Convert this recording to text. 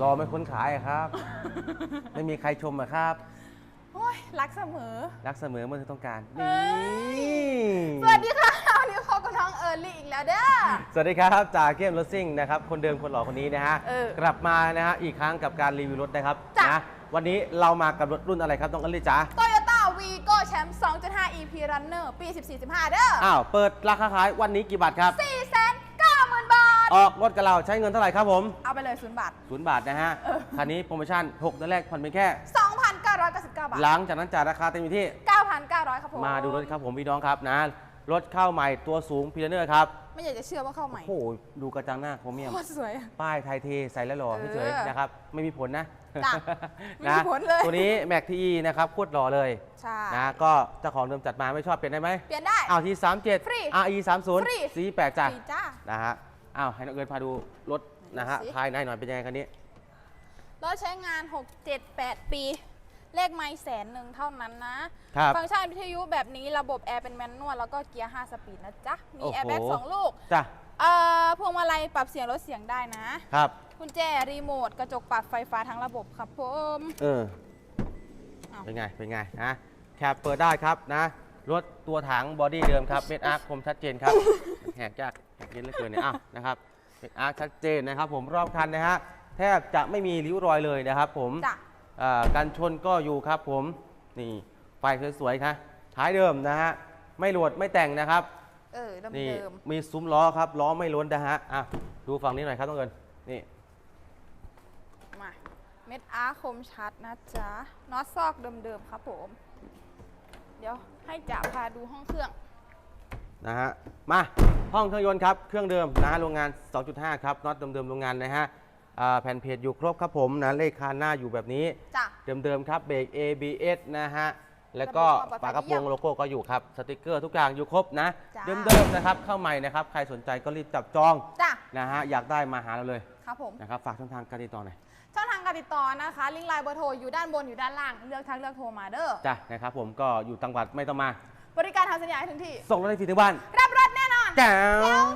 รอไม่คนขายอะครับ ไม่มีใครชมอะครับ โอ้ยรักเสมอ รักเสมอเมื่อเธอต้องการเฮ้นี่สวัสดีค่ะวันนี้พบกับน้องเอิร์ลี่อีกแล้วเด้อ สวัสดีครับจากเกมรถซิ่งนะครับคนเดิมคนหล่อคนนี้นะฮะเออกลับมานะฮะอีกครั้งกับการรีวิวรถนะครับจ้ะ นะวันนี้เรามากับรถรุ่นอะไรครับต้องกันเลยจ้า โตโยต้าวีโก้แชมป์2.5 EP Runner ปี 14-15 เด้ออ้าว เปิดราคาขายวันนี้กี่บาทครับ 490,000บาท ออกรถกับเราใช้เงินเท่าไหร่ครับผมเอาไปเลยศูนย์บาท ศูนย์บาทนะฮะคันนี้โปรโมชั่น6เดือนแรกผ่อนเป็นแค่ 2,999 บาท หลังจากนั้นจ่ายราคาเต็มที่ 9,900 ครับผมมาดูรถครับผมพี่น้องครับนะ รถเข้าใหม่ตัวสูงพีเนอร์ครับ ไม่อยากจะเชื่อว่าเข้าใหม่โอ้โห ดูกระจังหน้าโครเมียม โคตรสวยอะ ป้ายไทยเทใส่แล้วหล่อเออเฉยๆนะครับ ไม่มีผลนะจ้ะไม่มีผลเลย ตัวนี้แม็กทีนะครับโคตรหล่อเลยใช่นะก็เจ้าของเดิมจัดมาไม่ชอบเปลี่ยนได้ไหมเปลี่ยนได้ อ้าวที37 ฟรี RE 30 ฟรี สีแปดจ้ะฟรีจ้า นะฮะ อ้าวให้น้องเอิญพาดูรถนะฮะดูสิภายในหน่อยเป็นยังไงคันนี้ รถใช้งาน 6 7 8 ปี เลขไม่แสนหนึ่งเท่านั้นนะ ครับฟังก์ชันวิทยุแบบนี้ระบบแอร์เป็นแมนนวลแล้วก็เกียร์ 5 สปีดนะจ๊ะ มีโอ้โห แอร์แบ็กสองลูก จ้ะเอ่อพวงมาลัยปรับเสียงลดเสียงได้นะ ครับ กุญแจรีโมทกระจกปรับไฟฟ้าทั้งระบบครับผม เออ อ้าว เป็นไง เป็นไงนะแคปเปิดได้ครับนะ รถตัวถังบอดี้เดิมครับเม็ดอาร์คคมชัดเจนครับ แหกยากแหกเย็นเหลือเกินเนี่ยอ้าวนะครับเม็ดอาร์คชัดเจนนะครับ ผมรอบคันนะฮะแทบจะไม่มีริ้วรอยเลยนะครับผมจ้ะ อ่ากันชนก็อยู่ครับผมนี่ไฟสวยๆครับท้ายเดิมนะฮะไม่หลวดไม่แต่งนะครับ เออเดิมนี่เดิมมีซุ้มล้อครับล้อไม่ล้นนะฮะอะดูฝั่งนี้หน่อยครับต้องเอินนี่มาเม็ดอาร์คมชัดนะจ๊ะน็อตซอกเดิมๆครับผม เดี๋ยวให้จ๋าพาดูห้องเครื่อง นะฮะ มาห้องเครื่องยนต์ครับ เครื่องเดิมนะฮะโรงงาน 2.5 ครับน็อตเดิมๆโรงงานนะฮะอ่าแผ่นเพจอยู่ครบครับผมนะเลขคานหน้าอยู่แบบนี้ จ้ะ เดิมๆครับเบรก ABS นะฮะ แล้วก็ระบบความปลอดภัยฝากระโปรงโลโก้ก็อยู่ครับ สติกเกอร์ทุกอย่างอยู่ครบนะ จ้า เดิมๆนะครับ เข้าใหม่นะครับ ใครสนใจก็รีบจับจองจ้ะ นะฮะ อยากได้มาหาเราเลย ครับผม นะครับฝากช่องทางการติดต่อหน่อยช่องทางการติดต่อนะคะ ลิงก์ไลน์เบอร์โทรอยู่ด้านบนอยู่ด้านล่าง เลือกทางเลือกโทรมาเด้อ จ้ะนะครับผมก็อยู่ตังหวัดไม่ต้องมา บริการทำสัญญาให้ถึงที่ ส่งรถให้ฟรีถึงบ้านรับรถแน่นอน แจ๋แจ๋วว